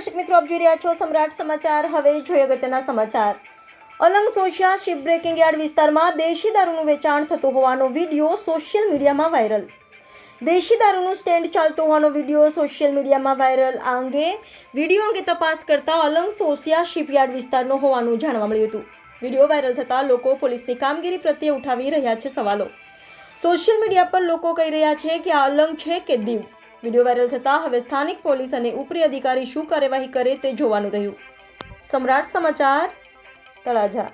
જોઈ રહ્યા છો સમ્રાટ સમાચાર. હવે જોઈએ અગત્યના સમાચાર. Alang Sosiya ship breaking yard વિસ્તારમાં દેશી દારૂનું વેચાણ થતું હોવાનો વીડિયો સોશિયલ મીડિયામાં વાયરલ. દેશી દારૂનું સ્ટેન્ડ ચાલતું હોવાનો વીડિયો સોશિયલ મીડિયામાં વાયરલ. આ અંગે વીડિયો અંગે તપાસ કરતા અલંગ સોશિયા શિપયાર્ડ વિસ્તારનો હોવાનું જાણવા મળ્યું હતું. વીડિયો વાયરલ થતાં લોકો પોલીસની કામગીરી પ્રત્યે ઉઠાવી રહ્યા છે સવાલો. સોશિયલ મીડિયા પર લોકો કહી રહ્યા છે કે આ અલંગ છે કે દીવ. વીડિયો વાયરલ થતા હવે સ્થાનિક પોલીસ અને ઉપરી અધિકારી શું કાર્યવાહી કરે તે જોવાનું રહ્યું. સમ્રાટ સમાચાર, તળાજા.